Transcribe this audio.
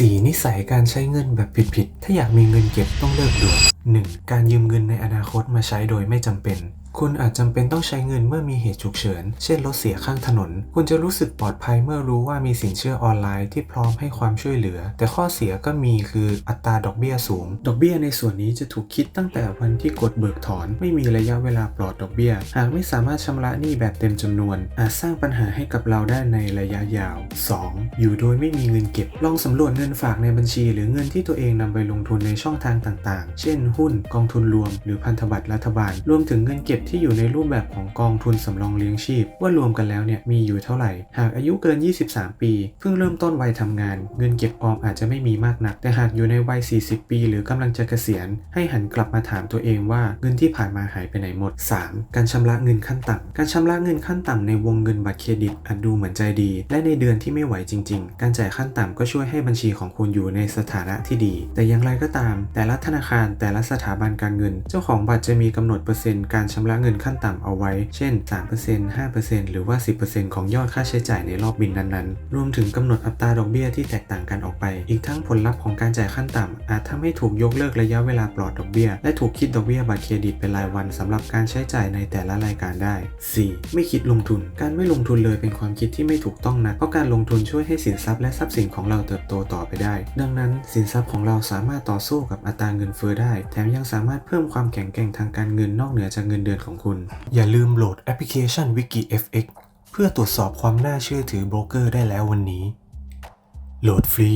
4. นิสัยการใช้เงินแบบผิดๆ ถ้าอยากมีเงินเก็บต้องเลิกด่วน 1. การยืมเงินในอนาคตมาใช้โดยไม่จำเป็น คุณอาจจำเป็นต้องใช้เงินเมื่อมีเหตุฉุกเฉิน เช่นรถเสียข้างถนน คุณจะรู้สึกปลอดภัยเมื่อรู้ว่ามีสินเชื่อออนไลน์ที่พร้อมให้ความช่วยเหลือ แต่ข้อเสียก็มีคืออัตราดอกเบี้ยสูง ดอกเบี้ยในส่วนนี้จะถูกคิดตั้งแต่วันที่กดเบิกถอน ไม่มีระยะเวลาปลอดดอกเบี้ย หากไม่สามารถชำระหนี้แบบเต็มจำนวน อาจสร้างปัญหาให้กับเราได้ในระยะยาว 2. อยู่โดยไม่มีเงินเก็บ ลองสำรวจเงินฝากในบัญชี หรือเงินที่ตัวเองนำไปลงทุนในช่องทางต่าง ๆ เช่นหุ้น กองทุนรวม หรือพันธบัตรรัฐบาล รวมถึงเงินเก็บที่อยู่ในรูปแบบของกองทุนสำรองเลี้ยงชีพ ว่ารวมกันแล้วเนี่ยมีอยู่เท่าไหร่ หากอายุเกิน 23 ปี เพิ่งเริ่มต้นวัยทำงาน เงินเก็บออมอาจจะไม่มีมากนัก แต่หากอยู่ในวัย 40 ปี หรือกำลังจะเกษียณ ให้หันกลับมาถามตัวเองว่าเงินที่ผ่านมาหายไปไหนหมด 3. การชำระเงินขั้นต่ำการชำระเงินขั้นต่ำในวงเงินบัตรเครดิตอาจดูเหมือนใจดี และในเดือนที่ไม่ไหวจริง ๆ การจ่ายขั้นต่ำก็ช่วยให้บัญชีของคุณอยู่ในสถานะที่ดี แต่อย่างไรก็ตาม แต่ละธนาคารแต่ละสถาบันการเงิน เจ้าของบัตรจะมีกำหนดเปอร์เซ็นต์การชำระเงินขั้นต่ำเอาไว้ เช่น 3% 5%หรือว่า 10%ของยอดค่าใช้จ่ายในรอบบินนั้นๆ รวมถึงกำหนดอัตราดอกเบี้ยที่แตกต่างกันออกไป อีกทั้งผลลัพธ์ของการจ่ายขั้นต่ำอาจทำให้ถูกยกเลิกระยะเวลาปลอดดอกเบี้ย และถูกคิดดอกเบี้ยบัตรเครดิตเป็นรายวันสำหรับการใช้จ่ายในแต่ละรายการได้ 4. ไม่คิดลงทุน การไม่ลงทุนเลยเป็นความคิดที่ไม่ถูกต้องนะเพราะการลงทุนช่วยให้สินทรัพย์และทรัพย์สินของเราเติบโตต่อไปได้ ดังนั้นสินทรัพย์ของเราสามารถต่อสู้กับอัตราเงินเฟ้อได้แถมยังสามารถเพิ่มความแข็งแกร่งทางการเงินนอกเหนือจากเงินเดือนของคุณ อย่าลืมโหลดแอปพลิเคชัน WikiFX เพื่อตรวจสอบความน่าเชื่อถือโบรกเกอร์ได้แล้ววันนี้ โหลดฟรี